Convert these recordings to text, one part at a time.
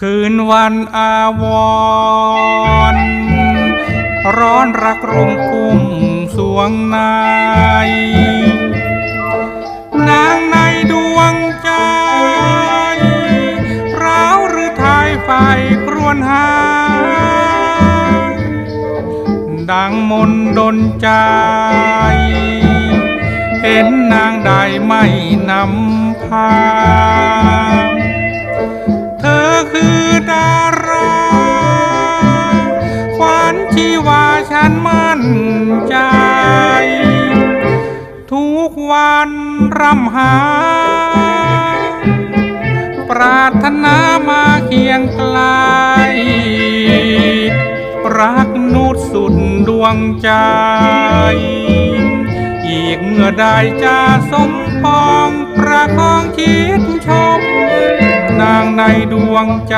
คืนวันอาวรร้อนรักรงกุ้มสวงในนางในดวงใจร้าวหรือทายไฟครวญหา ดังมนต์ดนใจ เห็นนางใดไม่นำพา คือดารา ขวัญชีวาฉันมั่นใจ ทุกวันร่ำหา ปรารถนามาเคียงไกล รักนุดสุดดวงใจ อีกเมื่อได้จะสมปองประคองคิดชม นางในดวงใจ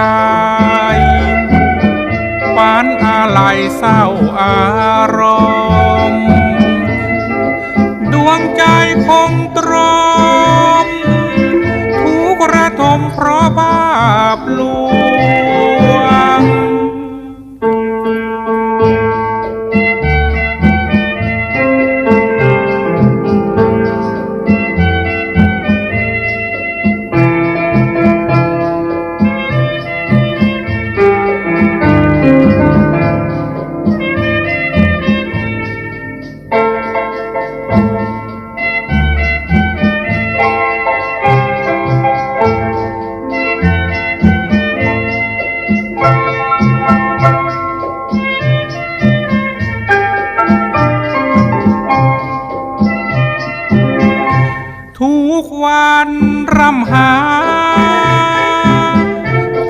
ปานอะไรเศร้าอารมณ์ ดวงใจคงตรมทุกระทมเพราะบา กวันร่ำหา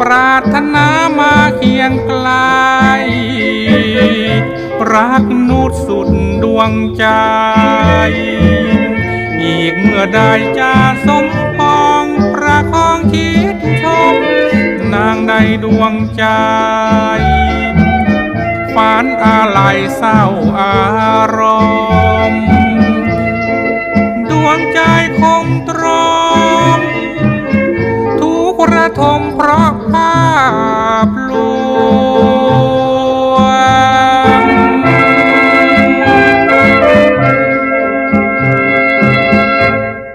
ปรารถนามาเคียงไกล รักนุดสุดดวงใจ อีกเมื่อได้จะสมปองประคองคิดชม นางในดวงใจฝันอะไรเศร้าอารมณ์ ខំទ្រាំ ทุกข์ระทมเพราะข้า